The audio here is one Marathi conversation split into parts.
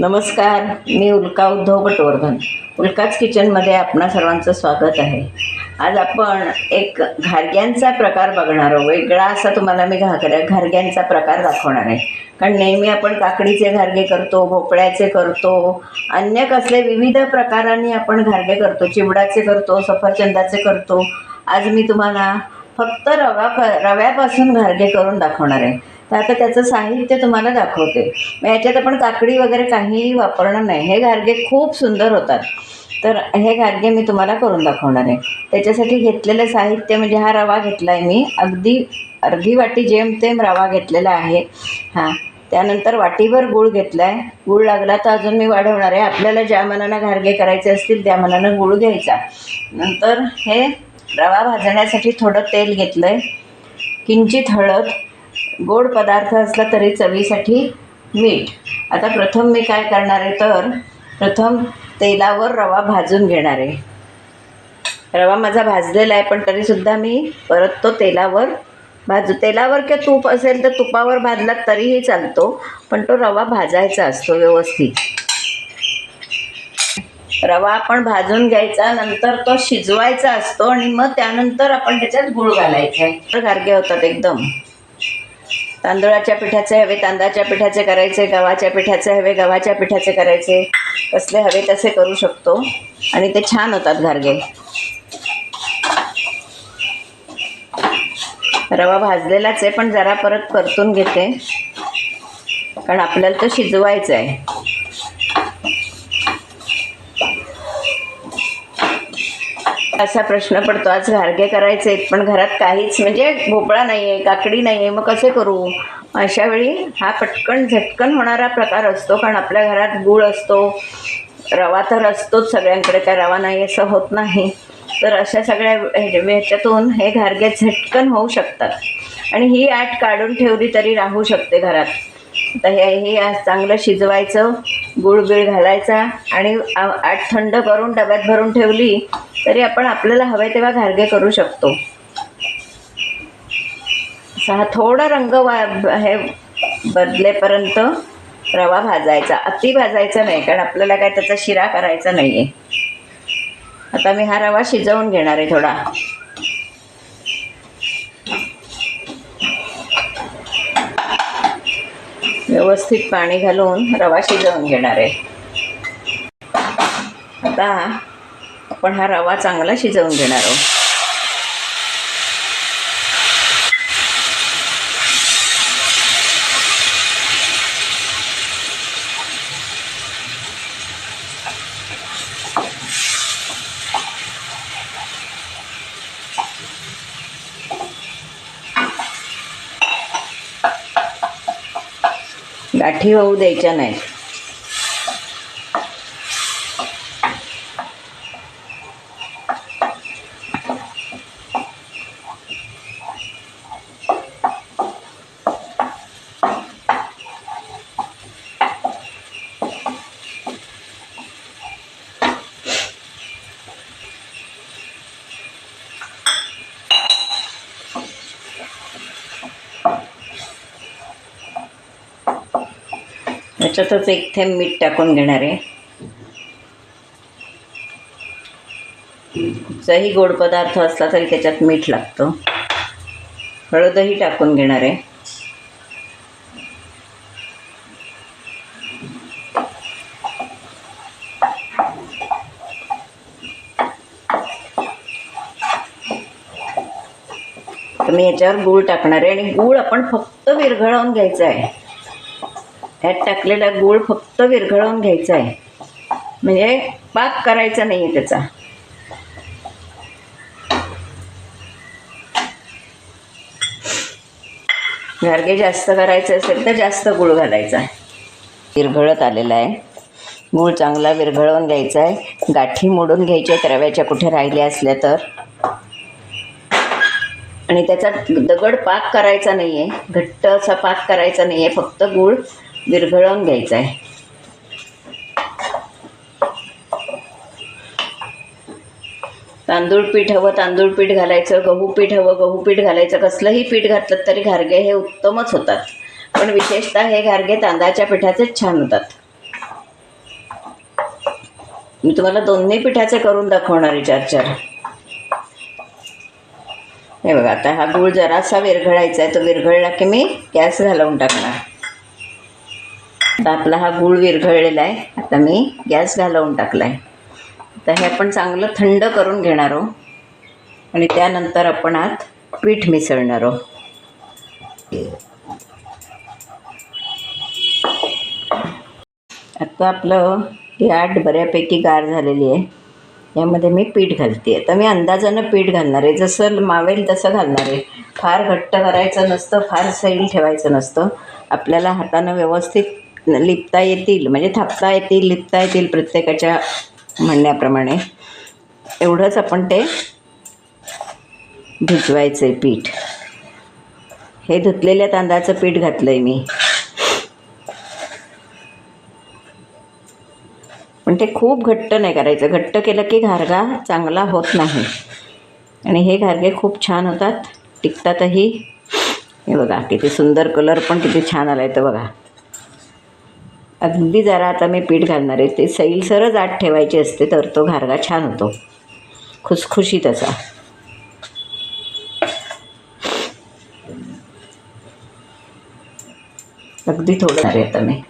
नमस्कार मी उल्का उद्धव पटवर्धन. उल्काच किचनमध्ये आपणा सर्वांचं स्वागत आहे. आज आपण एक घारग्यांचा प्रकार बघणार आहोत. वेगळा असा तुम्हाला मी घागऱ्या घारग्यांचा प्रकार दाखवणार आहे. कारण नेहमी आपण काकडीचे घारगे करतो भोपळ्याचे करतो अन्य कसले विविध प्रकारांनी आपण घारगे करतो. चिवडाचे करतो सफरचंदाचे करतो. आज मी तुम्हाला फक्त रवा रव्यापासून घारगे करून दाखवणार आहे. तर आता त्याचं साहित्य तुम्हाला दाखवते. मग याच्यात आपण काकडी वगैरे काहीही वापरणार नाही. हे घारगे खूप सुंदर होतात. तर हे घारगे मी तुम्हाला करून दाखवणार आहे. त्याच्यासाठी घेतलेलं साहित्य म्हणजे हा रवा घेतला आहे मी. अगदी अर्धी वाटी जेमतेम रवा घेतलेला आहे. हां. त्यानंतर वाटीभर गूळ घेतला आहे गूळ लागला तर अजून मी वाढवणार आहे. आपल्याला ज्या मनानं घारगे करायचे असतील त्या मनानं गूळ घ्यायचा. नंतर हे रवा भाजण्यासाठी थोडं तेल घेतलं आहे किंचित हळद. गोड पदार्थ असला तरी चवीसाठी मीठ. आता प्रथम मी काय करणार आहे तर प्रथम तेलावर रवा भाजून घेणार आहे. रवा माझा भाजलेला आहे पण तरीसुद्धा मी परत तो तेलावर भाजू. तेलावर किंवा तूप असेल तर तुपावर भाजला तरीही चालतो पण तो रवा भाजायचा असतो व्यवस्थित. रवा आपण भाजून घ्यायचा नंतर तो शिजवायचा असतो आणि मग त्यानंतर आपण त्याच्यात गूळ घालायचा आहे. गारगे होतात एकदम. तांदळाच्या पिठाचे हवे तांदळाच्या पिठाचे करायचे गव्हाच्या पिठाचे हवे गव्हाच्या पिठाचे करायचे. कसले हवे तसे करू शकतो. आणि ते छान होतात घारगे. रवा भाजलेलाच आहे पण जरा परत परतून घेते. कारण आपल्याला तो शिजवायचा आहे असा प्रश्न पडतो आज घारगे करायचे आहेत पण घरात काहीच म्हणजे भोपळा नाही आहे काकडी नाही आहे मग कसे करू? अशा वेळी हा पटकन झटकन होणारा प्रकार असतो कारण आपल्या घरात गूळ असतो रवा तर असतोच सगळ्यांकडे काय रवा नाही असं होत नाही. तर अशा सगळ्या ह्याच्यातून हे घारगे झटकन होऊ शकतात. आणि ही आठ काढून ठेवली तरी राहू शकते घरात. तर हे हे चांगलं शिजवायचं गुळ बिळ घालायचा आणि आठ थंड करून डब्यात भरून ठेवली तरी आपण आपल्याला हवे तेव्हा घारगे करू शकतो. असा हा थोडा रंग वा हे बदलेपर्यंत रवा भाजायचा. अति भाजायचा नाही कारण आपल्याला काय त्याचा शिरा करायचा नाही आहे आता मी हा रवा शिजवून घेणार आहे थोडा. व्यवस्थित पाणी घालून रवा शिजवून घेणार आहे. आता आपण हा रवा चांगला शिजवून घेणार आहोत. गाठी होऊ द्यायच्या नाही. याच्यातच एक थेंब मीठ टाकून घेणार आहे. कुठचाही गोड पदार्थ असला तरी त्याच्यात मीठ लागतं. हळदही टाकून घेणार आहे. तर मी याच्यावर गूळ टाकणार आहे आणि गूळ आपण फक्त विरघळवून घ्यायचा आहे. ह्यात टाकलेला गूळ फक्त विरघळवून घ्यायचा आहे. म्हणजे पाक करायचा नाही आहे त्याचा. घारगे जास्त करायचे असेल तर जास्त गूळ घालायचा. आहे विरघळत आलेला आहे. गूळ चांगला विरघळवून घ्यायचा आहे. गाठी मोडून घ्यायच्या आहेत रव्याच्या कुठे राहिल्या असल्या तर. आणि त्याचा दगड पाक करायचा नाही आहे घट्ट असा पाक करायचा नाही आहे फक्त गूळ विरघळवून घ्यायचं आहे तांदूळ पीठ हवं तांदूळ पीठ घालायचं गहू पीठ हवं गहू पीठ घालायचं. कसलंही पीठ घातलं तरी घारगे हे उत्तमच होतात. पण विशेषतः हे घारगे तांदळाच्या पिठाचेच छान होतात. मी तुम्हाला दोन्ही पिठाचे करून दाखवणार आहे चार चार. हे बघा आता हा गूळ जरासा विरघळायचा आहे. तो विरघळला की मी गॅस घालवून टाकणार. आता आपला हा गूळ विरघळलेला आहे. आता मी गॅस घालवून टाकला आहे आता हे आपण चांगलं थंड करून घेणार आहोत. आणि त्यानंतर आपण आत पीठ मिसळणार आहोत. आता आपलं याट बऱ्यापैकी गार झालेली आहे. यामध्ये मी पीठ घालते. आता मी अंदाजानं पीठ घालणार आहे. जसं मावेल तसं घालणार आहे. फार घट्ट करायचं नसतं फार सैल ठेवायचं नसतं. आपल्याला हातानं व्यवस्थित लिपता येतील म्हणजे थापता येतील लिपता येतील प्रत्येकाच्या म्हणण्याप्रमाणे. एवढंच आपण ते भिजवायचं आहे पीठ. हे धुतलेल्या तांदळाचं पीठ घातलं आहे मी. पण ते खूप घट्ट नाही करायचं. घट्ट केलं की घारगा चांगला होत नाही. आणि हे घारगे खूप छान होतात. टिकतातही. हे बघा किती सुंदर कलर पण किती छान आला आहे तर बघा. अगदी जरा आता मी पीठ घालणार आहे. ते सैलसरच आत ठेवायची असते तर तो घारगा छान होतो. खुसखुशीत असा. अगदी थोडं आहे आता मी.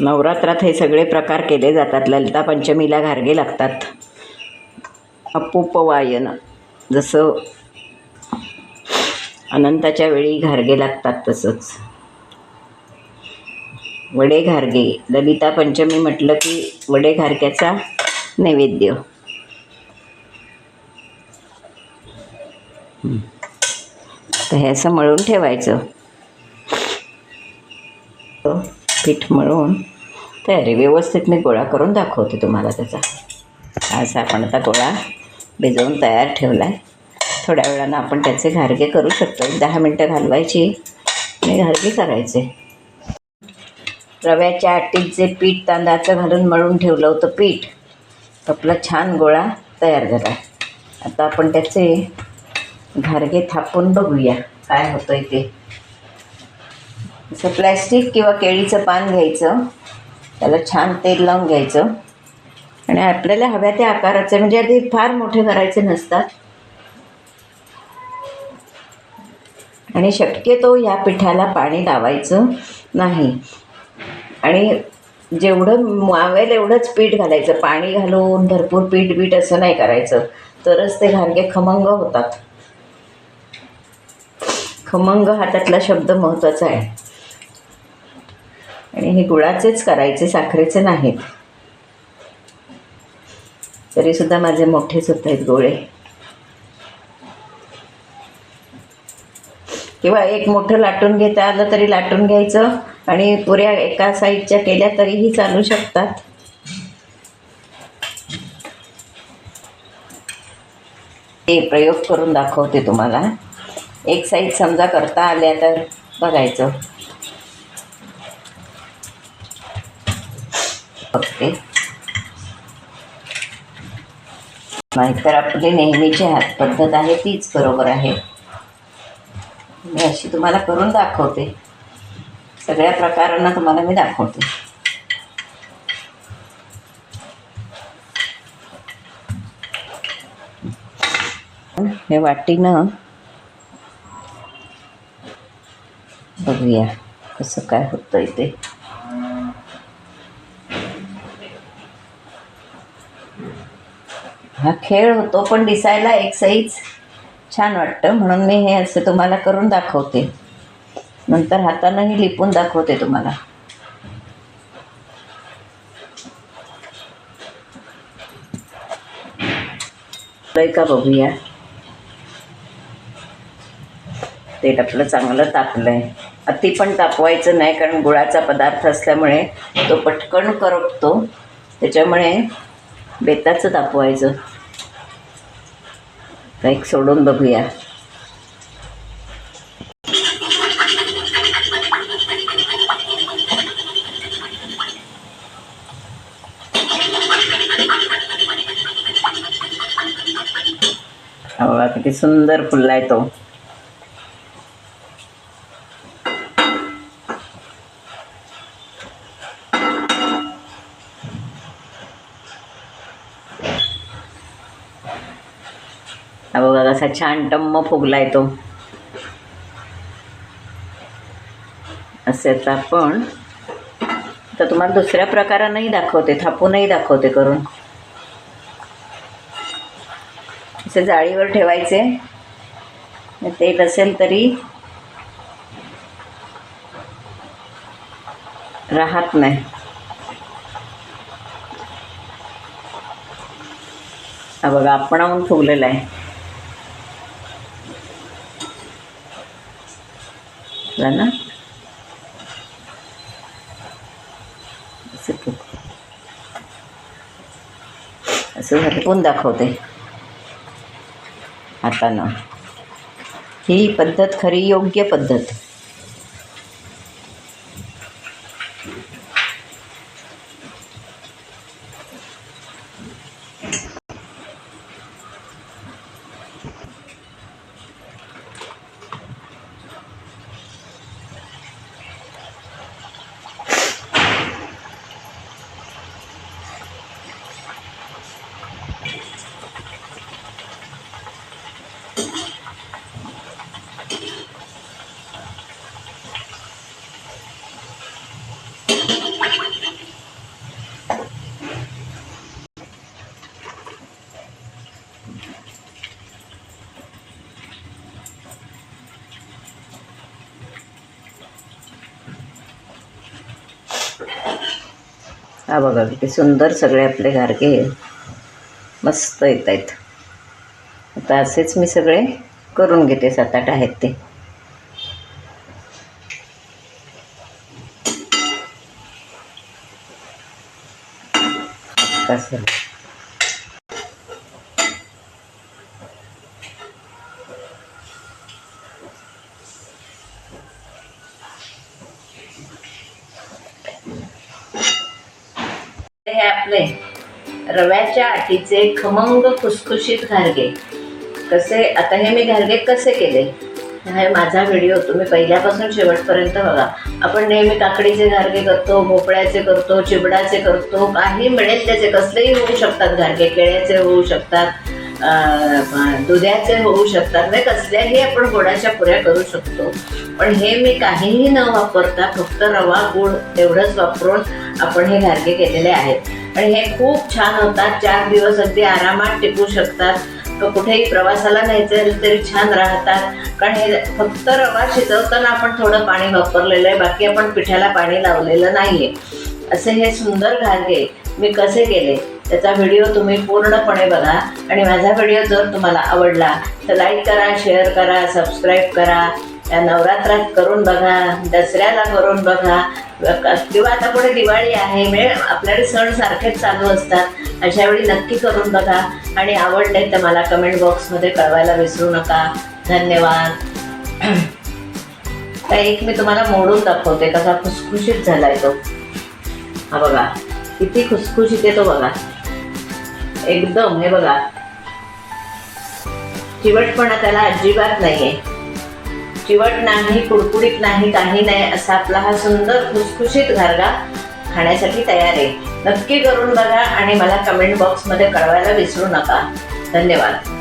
नवरात्रात हे सगळे प्रकार केले जातात. ललिता पंचमीला घारगे लागतात. अपूपवायन. जसं अनंताच्या वेळी घारगे लागतात तसंच. वडे घारगे. ललिता पंचमी म्हटलं की वडे घारक्याचा नैवेद्य. तर हे असं मळून ठेवायचं. पीठ मळून तयारी. व्यवस्थित मी गोळा करून दाखवते तुम्हाला त्याचा. असा आपण आता गोळा भिजवून तयार ठेवला आहे थोड्या वेळानं आपण त्याचे घारगे करू शकतो. एक दहा मिनटं घालवायची आणि घारगे करायचे. रव्याच्या आटीत जे पीठ तांदळाचं घालून मळून ठेवलं होतं पीठ. आपला छान गोळा तयार झाला. आता आपण त्याचे घारगे थापून बघूया. काय होतं आहे ते. असं प्लॅस्टिक किंवा केळीचं पान घ्यायचं. त्याला छान तेल लावून घ्यायचं. आणि आपल्याला हव्या त्या आकाराचे म्हणजे आधी फार मोठे करायचे नसतात. आणि शक्यतो या पिठाला पाणी लावायचं नाही. आणि जेवढं मावेल एवढंच पीठ घालायचं. पाणी घालून भरपूर पीठ बीठ असं नाही करायचं. तरच ते घारगे खमंग होतात. खमंग हा त्यातला शब्द महत्त्वाचा आहे. आणि हे गुळाचेच करायचे साखरेचे नाहीत. तरीसुद्धा माझे मोठेच होत आहेत गोळे. किंवा एक मोठं लाटून घेता आलं तरी लाटून घ्यायचं आणि पुऱ्या एका साईडच्या केल्या तरीही चालू शकतात. ते प्रयोग करून दाखवते तुम्हाला. एक साईड समजा करता आल्या तर बघायचं. बघते. नाहीतर आपली नेहमीची हात पद्धत आहे तीच बरोबर आहे. मी अशी तुम्हाला करून दाखवते. सगळ्या प्रकारांना तुम्हाला मी दाखवते. हे वाटीनं बघूया कसं काय होतं ते. हा खेळ होतो पण दिसायला एक छान वाटतं. म्हणून मी हे असं तुम्हाला करून दाखवते. नंतर हातानंही लिपून दाखवते तुम्हाला. का बघूया. तेल आपलं चांगलं तापलं आहे अति पण तापवायचं नाही कारण गुळाचा पदार्थ असल्यामुळे तो पटकन करपतो. त्याच्यामुळे बेताचं तापवायचं. एक सोडून बघूया. हो, किती सुंदर फुलला आहे तो. हा बघा कसा छान टम्म फुगलाय तो. असे आता आपण. तर तुम्हाला दुसऱ्या प्रकारानंही दाखवते थापूनही दाखवते करून. असे जाळीवर ठेवायचे. तेल असेल तरी राहत नाही. हा बघा आपणाहून फुगलेला आहे. झालं ना असं झालं असं हटवून दाखवते हातानं ही पद्धत खरी योग्य पद्धत. हा बघा किती सुंदर सगळे आपले गारगे मस्त येत आहेत आता असेच मी सगळे करून घेते सात आठ आहेत ते. कसं हे आपले रव्याच्या आटीचे खमंग खुसखुशीत घारगे. कसे आता हे मी घारगे कसे केले? हा माझा व्हिडिओ तुम्ही पहिल्यापासून शेवटपर्यंत बघा. आपण नेहमी काकडीचे घारगे करतो भोपळ्याचे करतो चिबडाचे करतो काही मिळेल त्याचे. कसलेही होऊ शकतात घारगे केळ्याचे होऊ शकतात. अं, दुधाचे होऊ शकतात. म्हणजे कसल्याही आपण गोडाच्या पुऱ्या करू शकतो. पण हे मी काहीही न वापरता फक्त रवा गुळ एवढंच वापरून आपण हे घारगे केलेले आहेत. आणि हे खूप छान होतात. चार दिवस अगदी आरामात टिकू शकतात. कुठेही प्रवासाला न्यायचं असेल तरी छान राहतात. कारण हे फक्त रवा शिजवताना आपण थोडं पाणी वापरलेलं आहे. बाकी आपण पिठाला पाणी लावलेलं नाहीये. असे हे सुंदर घारगे मी कसे केले? त्याचा व्हिडिओ तुम्ही पूर्णपणे बघा. आणि माझा व्हिडिओ जर तुम्हाला आवडला तर लाईक करा शेअर करा सबस्क्राईब करा. या नवरात्रात करून बघा दसऱ्याला करून बघा. किंवा आता पुढे दिवाळी आहे म्हणजे आपल्याकडे सण सारखेच चालू असतात. अशा वेळी नक्की करून बघा. आणि आवडले तर मला कमेंट बॉक्समध्ये कळवायला विसरू नका. धन्यवाद. तर एक मी तुम्हाला मोडून दाखवते. कसा खुसखुशीत झालाय तो. हा बघा. किती खुसखुशीत आहे तो बघा. एकदम हे बघा. चिवटपणा त्याला अजिबात नाहीये. चिवट नाही कुडकुडीत नाही काही नाही असा आपला हा सुंदर खुसखुशीत घारगा खाण्यासाठी तयार आहे. नक्की करून बघा आणि मला कमेंट बॉक्समध्ये कळवायला विसरू नका. धन्यवाद.